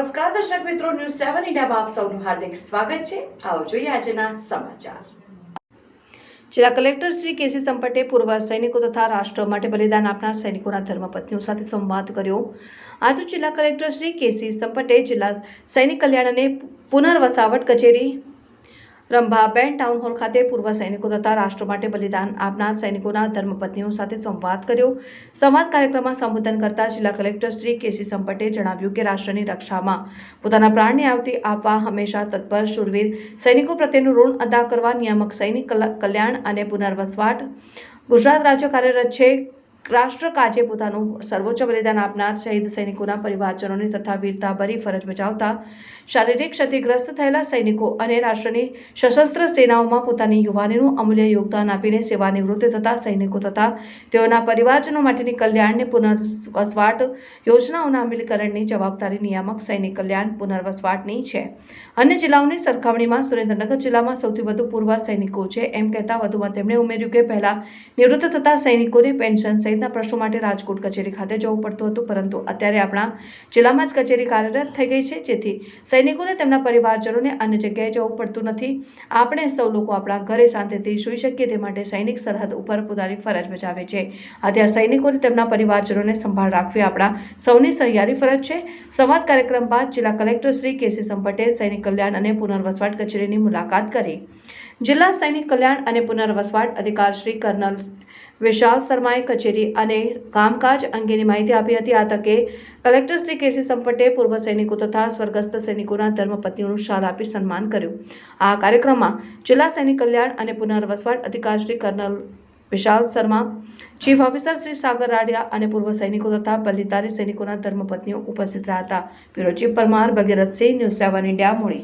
દર્શક મિત્રો ન્યૂઝ સેવન ઇન્ડિયામાં આપ સૌનું હાર્દિક સ્વાગત છે. આવો જોઈએ આજના સમાચાર. જિલ્લા કલેક્ટર શ્રી કેસી સંપટે પૂર્વ સૈનિકો તથા રાષ્ટ્ર માટે બલિદાન આપનાર સૈનિકોના ધર્મપત્નીઓ સાથે સંવાદ કર્યો. આજે જિલ્લા કલેક્ટર શ્રી કેસી સંપટે જિલ્લા સૈનિક કલ્યાણ અને પુનર્વસાવટ કચેરી રંભાબેન ટાઉન હોલ ખાતે પૂર્વ સૈનિકો તથા રાષ્ટ્ર માટે બલિદાન આપનાર સૈનિકોના ધર્મપત્નીઓ સાથે સંવાદ કર્યો. સંવાદ કાર્યક્રમમાં સંબોધન કરતા જિલ્લા કલેક્ટર શ્રી કેસી સંપટે જણાવ્યું કે રાષ્ટ્રની રક્ષામાં પોતાના પ્રાણની આવતી આપવા હંમેશા તત્પર શૂરવીર સૈનિકો પ્રત્યેનું ઋણ અદા કરવા નિયામક સૈનિક કલ- કલ્યાણ અને પુનર્વસવાટ ગુજરાત રાજ્ય કાર્યરત છે. રાષ્ટ્ર કાજે પોતાનું સર્વોચ્ચ બલિદાન આપનાર શહીદ સૈનિકોના પરિવારજનોની તથા વીરતાભરી ફરજ બજાવતા શારીરિક ક્ષતિગ્રસ્ત થયેલા સૈનિકો અને રાષ્ટ્રની સશસ્ત્ર સેનાઓમાં પોતાની યુવાનીનું અમૂલ્ય યોગદાન આપીને સેવાનિવૃત્ત થતા સૈનિકો તથા તેઓના પરિવારજનો માટેની કલ્યાણની પુનર્વસવાટ યોજનાઓના અમલીકરણની જવાબદારી નિયામક સૈનિક કલ્યાણ પુનર્વસવાટની છે. અન્ય જિલ્લાઓની સરખામણીમાં સુરેન્દ્રનગર જિલ્લામાં સૌથી વધુ પૂર્વ સૈનિકો છે. એમ કહેતા વધુમાં તેમણે ઉમેર્યું કે પહેલા નિવૃત્ત થતા સૈનિકોને પેન્શન સહિતના પ્રશ્નો માટે રાજકોટ કચેરી ખાતે જવું પડતું હતું, પરંતુ અત્યારે આપણા જિલ્લામાં જ કચેરી કાર્યરત થઈ ગઈ છે, જેથી સૈનિકોને તેમના પરિવારજનોને અન્ય જગ્યાએ જવું પડતું નથી. આપણે સૌ લોકો આપણા ઘરે શાંતિથી સૂઈ શકીએ, તે માટે સૈનિક સરહદ ઉપર પોતાની ફરજ બજાવે છે. આ સૈનિકોને તેમના પરિવારજનોને સંભાળ રાખવી આપણા સૌની સહિયારી ફરજ છે. સંવાદ કાર્યક્રમ બાદ જિલ્લા કલેક્ટર શ્રી કેસી સંપટે સૈનિક કલ્યાણ અને પુનર્વસવાટ કચેરીની મુલાકાત કરી. જિલ્લા સૈનિક કલ્યાણ અને પુનર્વસવાટ અધિકાર શ્રી કર્નલ વિશાલ શર્માએ કચેરી અને કામકાજ અંગેની માહિતી આપી હતી. આ તકે કલેક્ટર શ્રી કેસી સંપટે પૂર્વ સૈનિકો તથા સ્વર્ગસ્થ સૈનિકોના ધર્મપત્નીઓનું શાલ આપી સન્માન કર્યું. આ કાર્યક્રમમાં જિલ્લા સૈનિક કલ્યાણ અને પુનર્વસવાટ અધિકાર Shri colonel Vishal Sharma, chief officer Shri Sagar Radia અને પૂર્વ સૈનિકો તથા બલિદાની સૈનિકોના ધર્મપત્નીઓ ઉપસ્થિત રહ્યા હતા. Bureau chief Parmar Bhagirathsinh news seven India, મૂડી.